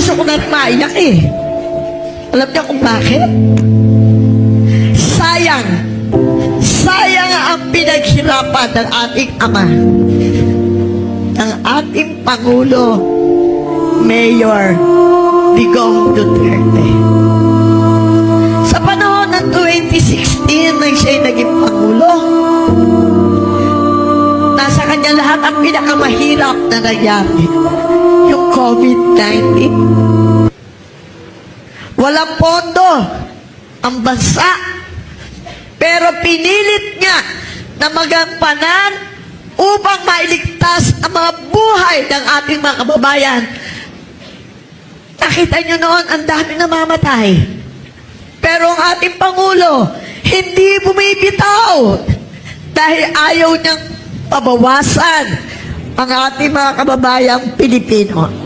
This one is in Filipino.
gusto ko na maiyak eh. Alam niyo kung bakit? Sayang. Sayang ang pinaghirapan ng ating ama. Ng ating Pangulo, Mayor Digong Duterte. Sa panahon ng 2016, nang siya'y naging Pangulo, nasa kanya lahat ang pinakamahirap na nangyari. COVID-19. Walang pondo ang bansa. Pero pinilit niya na magampanan upang mailigtas ang mga buhay ng ating mga kababayan. Nakita niyo noon, ang dami namamatay. Pero ang ating Pangulo, hindi bumibitaw dahil ayaw niyang pabawasan ang ating mga kababayang Pilipino.